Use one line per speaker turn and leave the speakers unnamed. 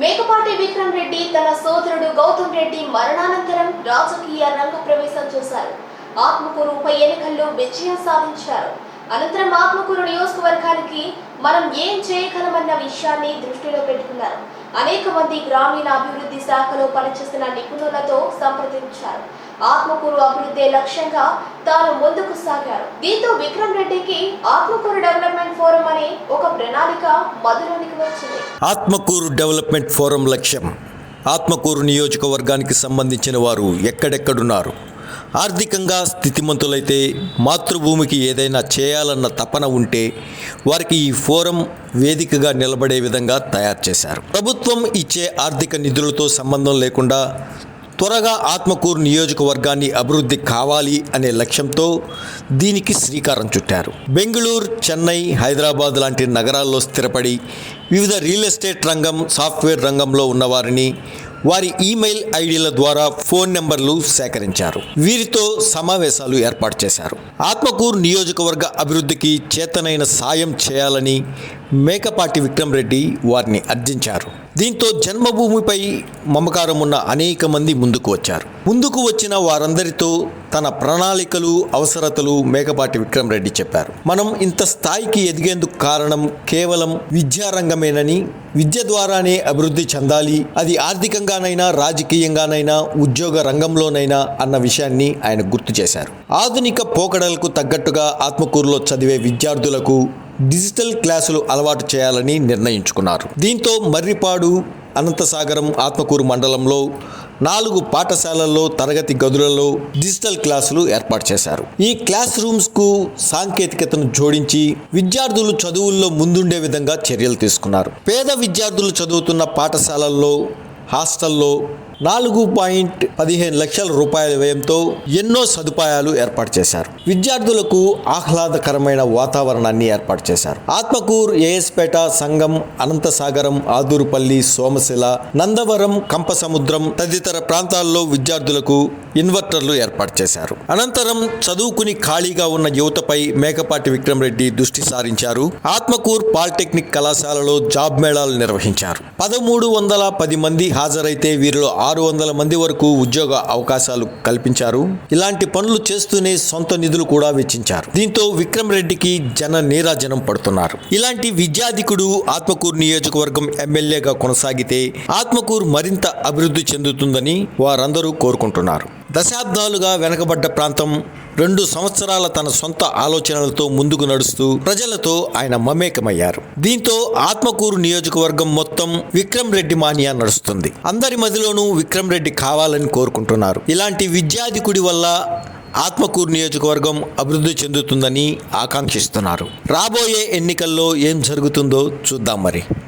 మేకపాటి విక్రమ్ రెడ్డి తన సోదరుడు గౌతమ్ రెడ్డి మరణానంతరం రాజకీయ రంగ ప్రవేశం చేశారు. ఆత్మకూరు ఉప ఎన్నికల్లో విజయం సాధించారు. అనంతరం ఆత్మకూరు నియోజకవర్గానికి మనం ఏం చేయగలం విషయాన్ని దృష్టిలో పెట్టుకున్నారు. అనేక మంది గ్రామీణ అభివృద్ధి శాఖలో పనిచేస్తున్న నిపుణులతో సంప్రదించారు. ఆత్మకూరు అభివృద్ధి లక్ష్యంగా తాను ముందుకు సాగారు. దీంతో విక్రమ్ రెడ్డికి ఆత్మకూరు డెవలప్మెంట్ ఫోరం అనే ఒక ప్రణాళిక మధులోనికి వచ్చింది.
ఆత్మకూరు డెవలప్మెంట్ ఫోరం లక్ష్యం. ఆత్మకూరు నియోజకవర్గానికి సంబంధించిన వారు ఎక్కడెక్కడున్నారు? ఆర్థికంగా స్థితిమంతులైతే మాతృభూమికి ఏదైనా చేయాలన్న తపన ఉంటే వారికి ఈ ఫోరం వేదికగా నిలబడే విధంగా తయారు చేశారు. ప్రభుత్వం ఇచ్చే ఆర్థిక నిధులతో సంబంధం లేకుండా త్వరగా ఆత్మకూరు నియోజకవర్గాన్ని అభివృద్ధి కావాలి అనే లక్ష్యంతో దీనికి శ్రీకారం చుట్టారు. బెంగళూరు చెన్నై హైదరాబాద్ లాంటి నగరాల్లో స్థిరపడి వివిధ రియల్ ఎస్టేట్ రంగం సాఫ్ట్వేర్ రంగంలో ఉన్నవారిని వారి ఈమెయిల్ ఐడీల ద్వారా ఫోన్ నెంబర్లు సేకరించారు. వీరితో సమావేశాలు ఏర్పాటు చేశారు. ఆత్మకూరు నియోజకవర్గ అభివృద్ధికి చేతనైన సాయం చేయాలని మేకపాటి విక్రమ్ రెడ్డి వారిని అర్జించారు. దీంతో జన్మభూమిపై మమకారం ఉన్న అనేక మంది ముందుకు వచ్చారు. ముందుకు వచ్చిన వారందరితో తన ప్రణాళికలు అవసరతలు మేకపాటి విక్రమ్ రెడ్డి చెప్పారు. మనం ఇంత స్థాయికి ఎదిగేందుకు కారణం కేవలం విద్యారంగమేనని విద్య ద్వారానే అభివృద్ధి చెందాలి అది ఆర్థికంగానైనా రాజకీయంగానైనా ఉద్యోగ రంగంలోనైనా అన్న విషయాన్ని ఆయన గుర్తు చేశారు. ఆధునిక పోకడలకు తగ్గట్టుగా ఆత్మకూరులో చదివే విద్యార్థులకు డిజిటల్ క్లాసులు అలవాటు చేయాలని నిర్ణయించుకున్నారు. దీంతో మర్రిపాడు అనంతసాగరం ఆత్మకూరు మండలంలో నాలుగు పాఠశాలల్లో తరగతి గదులలో డిజిటల్ క్లాసులు ఏర్పాటు చేశారు. ఈ క్లాస్ రూమ్స్కు సాంకేతికతను జోడించి విద్యార్థులు చదువుల్లో ముందుండే విధంగా చర్యలు తీసుకున్నారు. పేద విద్యార్థులు చదువుతున్న పాఠశాలల్లో హాస్టల్లో నాలుగు పాయింట్ పదిహేను లక్షల రూపాయల వ్యయంతో ఎన్నో సదుపాయాలు ఏర్పాటు చేశారు. విద్యార్థులకు ఆహ్లాదకరమైన వాతావరణాన్ని ఏర్పాటు చేశారు. ఆత్మకూర్ ఏఎస్పేట సంగం అనంతసాగరం ఆదూరుపల్లి సోమశిల నందవరం కంపసముద్రం తదితర ప్రాంతాల్లో విద్యార్థులకు ఇన్వర్టర్లు ఏర్పాటు చేశారు. అనంతరం చదువుకుని ఖాళీగా ఉన్న యువతపై మేకపాటి విక్రమ్ రెడ్డి దృష్టి సారించారు. ఆత్మకూర్ పాలిటెక్నిక్ కళాశాలలో జాబ్ మేళాలు నిర్వహించారు. పదమూడు వందల పది మంది హాజరైతే వీరిలో ఆరు వందల మంది వరకు ఉద్యోగ అవకాశాలు కల్పించారు. ఇలాంటి పనులు చేస్తూనే సొంత నిధులు కూడా వెచ్చించారు. దీంతో విక్రమ్ రెడ్డికి జన నీరాజనం పడుతున్నారు. ఇలాంటి విద్యాధికుడు ఆత్మకూరు నియోజకవర్గం ఎమ్మెల్యేగా కొనసాగితే ఆత్మకూరు మరింత అభివృద్ధి చెందుతుందని వారందరూ కోరుకుంటున్నారు. దశాబ్దాలుగా వెనకబడ్డ ప్రాంతం రెండు సంవత్సరాల తన సొంత ఆలోచనలతో ముందుకు నడుస్తూ ప్రజలతో ఆయన మమేకమయ్యారు. దీంతో ఆత్మకూరు నియోజకవర్గం మొత్తం విక్రమ్ రెడ్డి మానియా నడుస్తుంది. అందరి మదిలోనూ విక్రమ్ రెడ్డి కావాలని కోరుకుంటున్నారు. ఇలాంటి విద్యాధికుడి వల్ల ఆత్మకూరు నియోజకవర్గం అభివృద్ధి చెందుతుందని ఆకాంక్షిస్తున్నారు. రాబోయే ఎన్నికల్లో ఏం జరుగుతుందో చూద్దాం మరి.